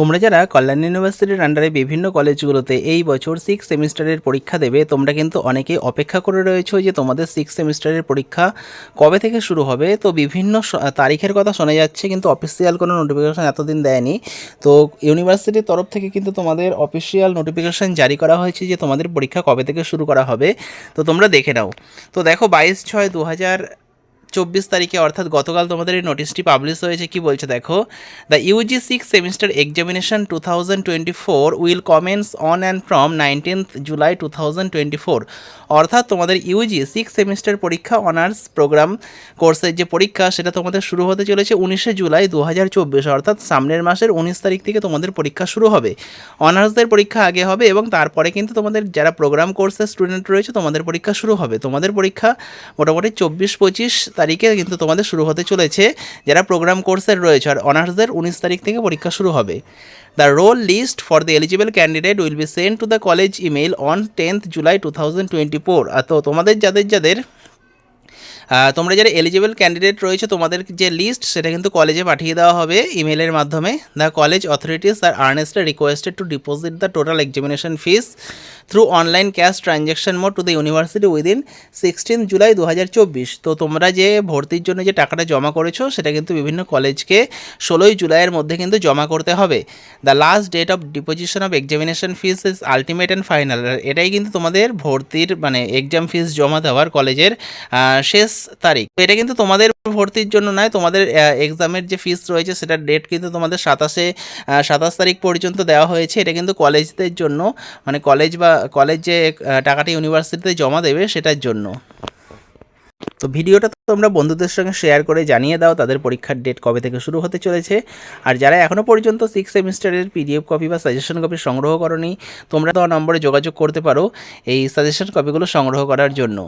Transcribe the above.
তোমরা যারা কল্যাণ ইউনিভার্সিটির আন্ডারে বিভিন্ন কলেজগুলোতে এই বছর সিক্স সেমিস্টারের পরীক্ষা দেবে, তোমরা কিন্তু অনেকেই অপেক্ষা করে রয়েছো যে তোমাদের সিক্স সেমিস্টারের পরীক্ষা কবে থেকে শুরু হবে। তো বিভিন্ন তারিখের কথা শোনা যাচ্ছে, কিন্তু অফিসিয়াল কোনো নোটিফিকেশান এতদিন দেয়নি। তো ইউনিভার্সিটির তরফ থেকে কিন্তু তোমাদের অফিসিয়াল নোটিফিকেশান জারি করা হয়েছে যে তোমাদের পরীক্ষা কবে থেকে শুরু করা হবে। তো তোমরা দেখে নাও। তো দেখো বাইশ ছয় দু হাজার চব্বিশ তারিখে, অর্থাৎ গতকাল তোমাদের এই নোটিশটি পাবলিশ হয়েছে। কি বলছে দেখো? The UG six semester examination two thousand twenty four will commence on and from nineteenth July two thousand twenty four অর্থাৎ তোমাদের ইউজি সিক্স সেমিস্টার পরীক্ষা অনার্স প্রোগ্রাম কোর্সের যে পরীক্ষা, সেটা তোমাদের শুরু হতে চলেছে উনিশে জুলাই দু হাজার চব্বিশ, অর্থাৎ সামনের মাসের উনিশ তারিখ থেকে তোমাদের পরীক্ষা শুরু হবে। অনার্সদের পরীক্ষা আগে হবে এবং তারপরে কিন্তু তোমাদের যারা প্রোগ্রাম কোর্সের স্টুডেন্ট রয়েছে, তোমাদের পরীক্ষা শুরু হবে। তোমাদের পরীক্ষা মোটামুটি চব্বিশ পঁচিশ তারিখে কিন্তু তোমাদের শুরু হতে চলেছে যারা প্রোগ্রাম কোর্সের রয়েছে। আর অনার্সদের উনিশ তারিখ থেকে পরীক্ষা শুরু হবে। The roll list for the eligible candidate will be send to the college email on tenth July two thousand twenty four তো তোমাদের, যাদের যাদের তোমরা যারা এলিজিবল ক্যান্ডিডেট রয়েছে, তোমাদের যে লিস্ট সেটা কিন্তু কলেজে পাঠিয়ে দেওয়া হবে ইমেলের মাধ্যমে। The college authorities are earnestly requested to deposit the total examination fees through online cash transaction mode to the university within sixteen July দু হাজার চব্বিশ তো তোমরা যে ভর্তির জন্য যে টাকাটা জমা করেছ, সেটা কিন্তু বিভিন্ন কলেজকে ষোলোই জুলাইয়ের মধ্যে কিন্তু জমা করতে হবে। The last date of deposition of examination fees is ultimate and final এটাই কিন্তু তোমাদের ভর্তির মানে এক্সাম ফিস জমা দেওয়ার কলেজের শেষ তারিখ। এটা কিন্তু তোমাদের ভর্তির জন্য নয়, তোমাদের এক্সামের যে ফিস রয়েছে সেটার ডেট কিন্তু তোমাদের সাতাশে সাতাশ তারিখ পর্যন্ত দেওয়া হয়েছে। এটা কিন্তু কলেজদের জন্য মানে কলেজ বা কলেজ যে টাকাটা ইউনিভার্সিটিতে জমা দেবে সেটার জন্য। তো ভিডিওটা তোমরা বন্ধুদের সঙ্গে শেয়ার করে জানিয়ে দাও, তাদের পরীক্ষার ডেট কবে থেকে শুরু হতে চলেছে। আর যারা এখনও পর্যন্ত সিক্স সেমিস্টারের পিডিএফ কপি বা সাজেশন কপি সংগ্রহ করনি, তোমরা তো নম্বরে যোগাযোগ করতে পারো এই সাজেশন কপিগুলো সংগ্রহ করার জন্য।